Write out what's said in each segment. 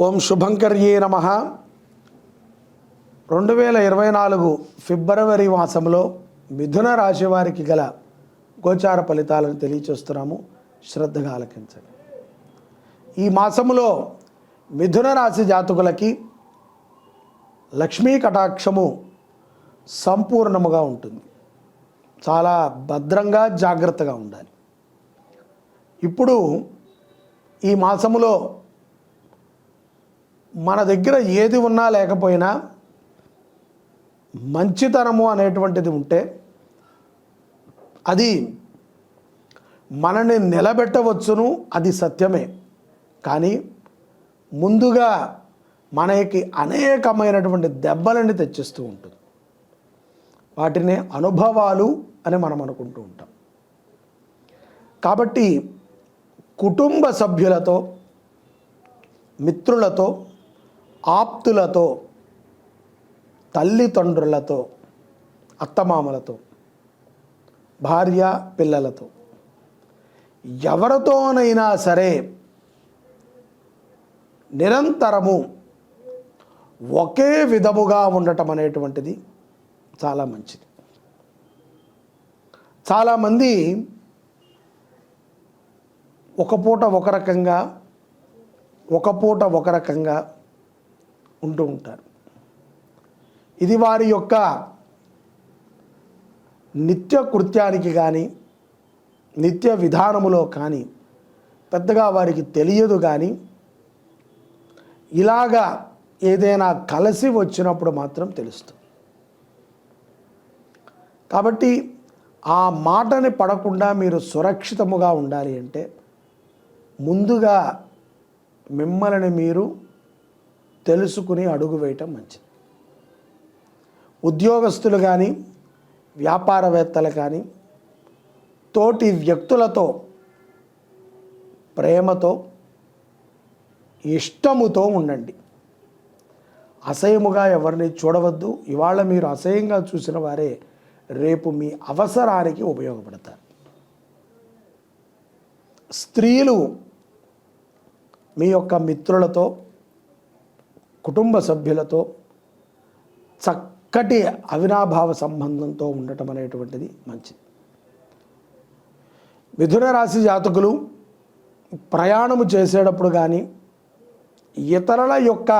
ఓం శుభంకర్యే నమ. రెండు వేల ఇరవై నాలుగు ఫిబ్రవరి మాసంలో మిథున రాశి వారికి గల గోచార ఫలితాలను తెలియచేస్తున్నాము. శ్రద్ధగా ఆలకించండి. ఈ మాసములో మిథున రాశి జాతకులకి లక్ష్మీ కటాక్షము సంపూర్ణముగా ఉంటుంది. చాలా భద్రంగా జాగ్రత్తగా ఉండాలి. ఇప్పుడు ఈ మాసములో మన దగ్గర ఏది ఉన్నా లేకపోయినా మంచితనము అనేటువంటిది ఉంటే అది మనని నిలబెట్టవచ్చును అది సత్యమే. కానీ ముందుగా మనకి అనేకమైనటువంటి దెబ్బలని తెచ్చిస్తూ ఉంటుంది. వాటిని అనుభవాలు అని మనం అనుకుంటూ ఉంటాం. కాబట్టి కుటుంబ సభ్యులతో మిత్రులతో ఆప్తులతో తల్లిదండ్రులతో అత్తమామలతో భార్య పిల్లలతో. ఎవరితోనైనా సరే నిరంతరము ఒకే విధముగా ఉండటం అనేటువంటిది చాలా మంచిది. చాలామంది ఒక పూట ఒక రకంగా ఒక పూట ఒక రకంగా ఉంటూ ఉంటారు. ఇది వారి యొక్క నిత్య కృత్యానికి కానీ నిత్య విధానములో కానీ పెద్దగా వారికి తెలియదు కానీ ఇలాగా ఏదైనా కలిసి వచ్చినప్పుడు మాత్రం తెలుస్తుంది. కాబట్టి ఆ మాటని పడకుండా మీరు సురక్షితముగా ఉండాలి అంటే ముందుగా మిమ్మల్ని మీరు తెలుసుకుని అడుగు వేయటం మంచిది. ఉద్యోగస్తులు కానీ వ్యాపారవేత్తలు కానీ తోటి వ్యక్తులతో ప్రేమతో ఇష్టముతో ఉండండి. అసహ్యముగా ఎవరిని చూడవద్దు. ఇవాళ మీరు అసహ్యంగా చూసిన వారే రేపు మీ అవసరానికి ఉపయోగపడతారు. స్త్రీలు మీ యొక్క మిత్రులతో కుటుంబ సభ్యులతో చక్కటి అవినాభావ సంబంధంతో ఉండటం అనేటువంటిది మంచిది. మిథున రాశి జాతకులు ప్రయాణము చేసేటప్పుడు కానీ ఇతరుల యొక్క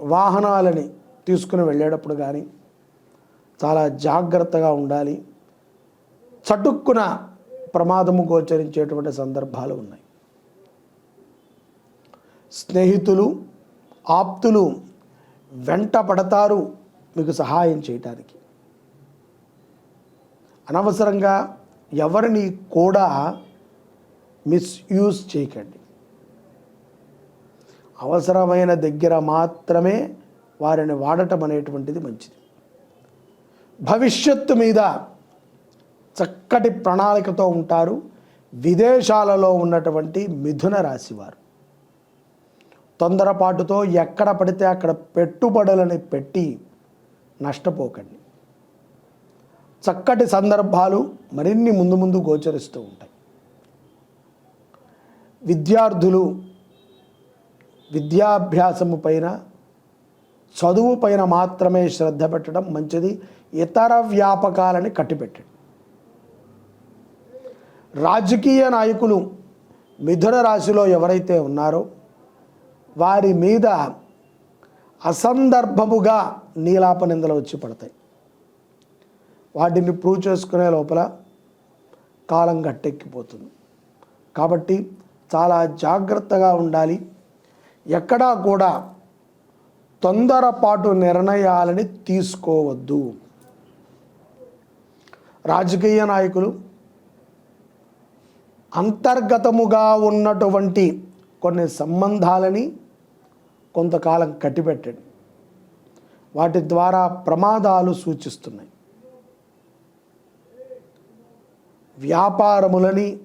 వాహనాలని తీసుకుని వెళ్ళేటప్పుడు కానీ చాలా జాగ్రత్తగా ఉండాలి. చటుక్కున ప్రమాదము గోచరించేటువంటి సందర్భాలు ఉన్నాయి. స్నేహితులు ఆప్తులు వెంట పడతారు మీకు సహాయం చేయటానికి. అనవసరంగా ఎవరిని కూడా మిస్యూజ్ చేయకండి. అవసరమైన దగ్గర మాత్రమే వారిని వాడటం అనేటువంటిది మంచిది. భవిష్యత్తు మీద చక్కటి ప్రణాళికతో ఉంటారు. విదేశాలలో ఉన్నటువంటి మిథున రాశివారు తొందరపాటుతో ఎక్కడ పడితే అక్కడ పెట్టుబడులని పెట్టి నష్టపోకండి. చక్కటి సందర్భాలు మరిన్ని ముందు ముందు గోచరిస్తూ ఉంటాయి. విద్యార్థులు విద్యాభ్యాసము పైన చదువు పైన మాత్రమే శ్రద్ధ పెట్టడం మంచిది. ఇతర వ్యాపకాలని కట్టిపెట్టండి. రాజకీయ నాయకులు మిథున రాశిలో ఎవరైతే ఉన్నారో వారి మీద అసందర్భముగా నీలాప నిందలు వచ్చి పడతాయి. వాటిని ప్రూవ్ చేసుకునే లోపల కాలం గట్టెక్కిపోతుంది. కాబట్టి చాలా జాగ్రత్తగా ఉండాలి. ఎక్కడా కూడా తొందరపాటు నిర్ణయాలని తీసుకోవద్దు. రాజకీయ నాయకులు అంతర్గతముగా ఉన్నటువంటి కొన్ని సంబంధాలని కొంతకాలం కట్టిపెట్టండి. వాటి ద్వారా ప్రమాదాలు సూచిస్తున్నాయి. వ్యాపారములని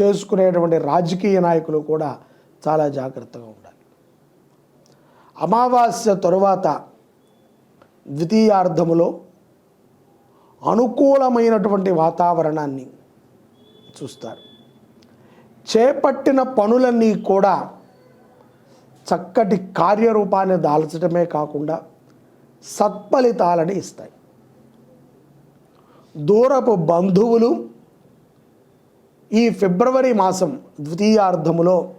చేసుకునేటువంటి రాజకీయ నాయకులు కూడా చాలా జాగ్రత్తగా ఉండాలి. అమావాస్య తరువాత ద్వితీయార్థములో అనుకూలమైనటువంటి వాతావరణాన్ని చూస్తారు. చేపట్టిన పనులన్నీ కూడా చక్కటి కార్యరూపాన్ని దాల్చడమే కాకుండా సత్ఫలితాలని ఇస్తాయి. దూరపు బంధువులు ఈ ఫిబ్రవరి మాసం ద్వితీయార్థములో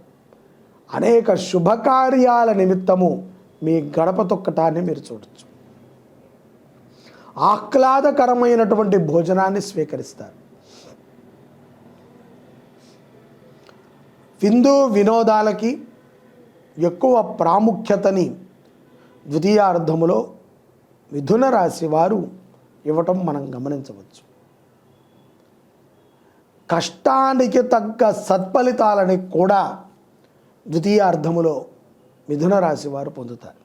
అనేక శుభకార్యాల నిమిత్తము మీ గడప తొక్కటాన్ని మీరు చూడొచ్చు. ఆహ్లాదకరమైనటువంటి భోజనాన్ని స్వీకరిస్తారు. విందు వినోదాలకి ఎక్కువ ప్రాముఖ్యతని ద్వితీయార్థములో మిథున రాశి వారు ఇవ్వటం మనం గమనించవచ్చు. కష్టానికి తగ్గ సత్ఫలితాలని కూడా ద్వితీయార్థములో మిథున రాశి వారు పొందుతారు.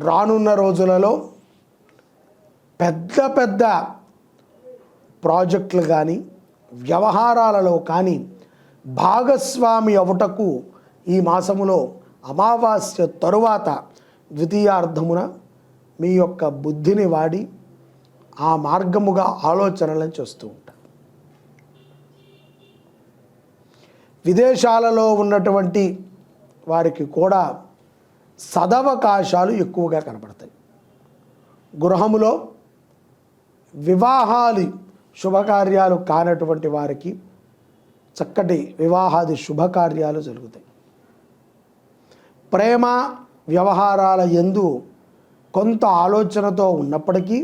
రానున్న రోజులలో పెద్ద పెద్ద ప్రాజెక్టులు కానీ వ్యవహారాలలో కానీ భాగస్వామి అవుటకు ఈ మాసములో అమావాస్య తరువాత ద్వితీయార్థమున మీ యొక్క బుద్ధిని వాడి ఆ మార్గముగా ఆలోచనలను చేస్తూ ఉంటారు. విదేశాలలో ఉన్నటువంటి వారికి కూడా సదవకాశాలు ఎక్కువగా కనపడతాయి. గృహములో వివాహాలు శుభకార్యాలు కానటువంటి వారికి చక్కటి వివాహాది శుభకార్యాలు జరుగుతాయి. ప్రేమ వ్యవహారాల ఎందు కొంత ఆలోచనతో ఉన్నప్పటికీ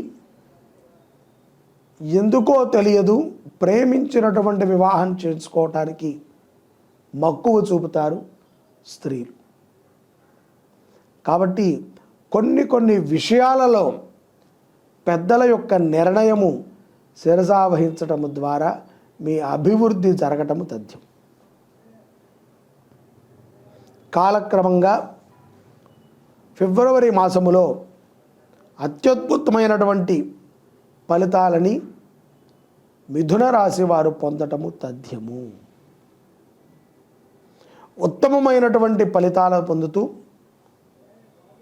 ఎందుకో తెలియదు ప్రేమించినటువంటి వివాహం చేసుకోవటానికి మక్కువ చూపుతారు స్త్రీలు. కాబట్టి కొన్ని కొన్ని విషయాలలో పెద్దల యొక్క నిర్ణయము శిరసావహించటము ద్వారా మీ అభివృద్ధి జరగటము తథ్యం. కాలక్రమంగా ఫిబ్రవరి మాసములో అత్యద్భుతమైనటువంటి ఫలితాలని మిథున రాశి వారు పొందటము తథ్యము. ఉత్తమమైనటువంటి ఫలితాలు పొందుతూ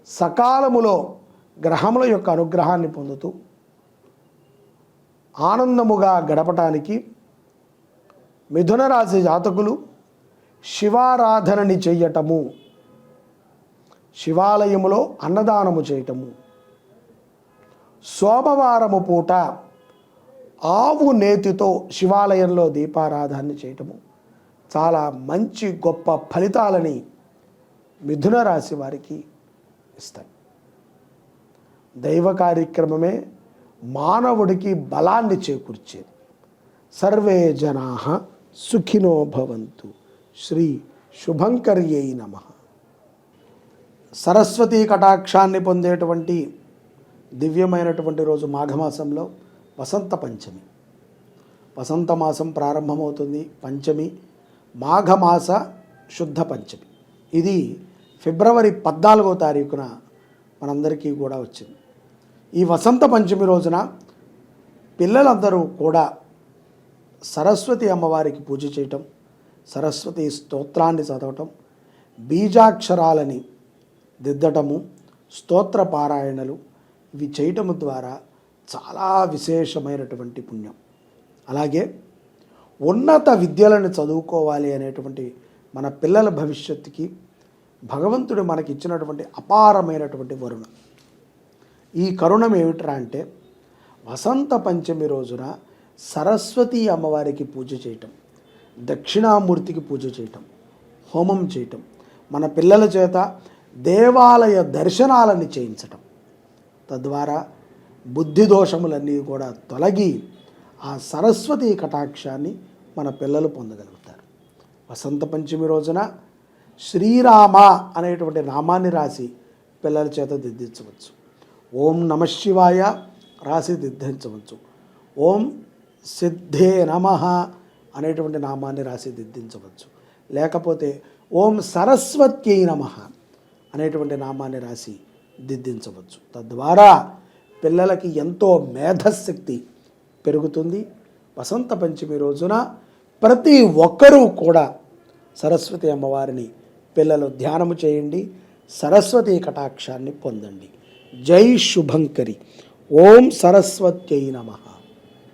సకాలములో గ్రహముల యొక్క అనుగ్రహాన్ని పొందుతూ ఆనందముగా గడపటానికి మిథున రాశి జాతకులు శివారాధనని చెయ్యటము. శివాలయములో అన్నదానము చేయటము. సోమవారము పూట ఆవు నేతితో శివాలయంలో దీపారాధన చేయటము. చాలా మంచి గొప్ప ఫలితాలని మిథున రాశి వారికి ఇస్తాయి. దైవ కార్యక్రమమే మానవుడికి బలాన్ని చేకూర్చేది. సర్వే జనా సుఖినో భవంతు. శ్రీ శుభంకర్యై నమ. సరస్వతీ కటాక్షాన్ని పొందేటువంటి దివ్యమైనటువంటి రోజు మాఘమాసంలో వసంత పంచమి. వసంత మాసం ప్రారంభమవుతుంది. పంచమి మాఘమాస శుద్ధ పంచమి. ఇది ఫిబ్రవరి పద్నాలుగో తారీఖున మనందరికీ కూడా వచ్చింది. ఈ వసంత పంచమి రోజున పిల్లలందరూ కూడా సరస్వతి అమ్మవారికి పూజ చేయటం సరస్వతి స్తోత్రాన్ని చదవటం బీజాక్షరాలని దిద్దటము స్తోత్ర పారాయణలు ఇవి చేయటము ద్వారా చాలా విశేషమైనటువంటి పుణ్యం. అలాగే ఉన్నత విద్యలను చదువుకోవాలి అనేటువంటి మన పిల్లల భవిష్యత్తుకి భగవంతుడు మనకి ఇచ్చినటువంటి అపారమైనటువంటి వరుణ. ఈ కరుణం ఏమిట్రా అంటే వసంత పంచమి రోజున సరస్వతి అమ్మవారికి పూజ చేయటం దక్షిణామూర్తికి పూజ చేయటం హోమం చేయటం మన పిల్లల చేత దేవాలయ దర్శనాలని చేయించటం. తద్వారా బుద్ధి దోషములన్నీ కూడా తొలగి ఆ సరస్వతి కటాక్షాన్ని మన పిల్లలు పొందగలుగుతారు. వసంత పంచమి రోజున శ్రీరామ అనేటువంటి నామాన్ని రాసి పిల్లల చేత దిద్దించవచ్చు. ఓం నమశివాయ రాసి దిద్దించవచ్చు. ఓం సిద్ధే నమ అనేటువంటి నామాన్ని రాసి దిద్దించవచ్చు. లేకపోతే ఓం సరస్వత్యై నమ అనేటువంటి నామాన్ని రాసి దిద్దించవచ్చు. తద్వారా పిల్లలకి ఎంతో మేధశక్తి పెరుగుతుంది. వసంత పంచమి రోజున ప్రతి ఒక్కరూ కూడా సరస్వతి అమ్మవారిని పిల్లలు ధ్యానము చేయండి. సరస్వతి కటాక్షాన్ని పొందండి. జై శుభంకరి. ఓం సరస్వత్యై నమః.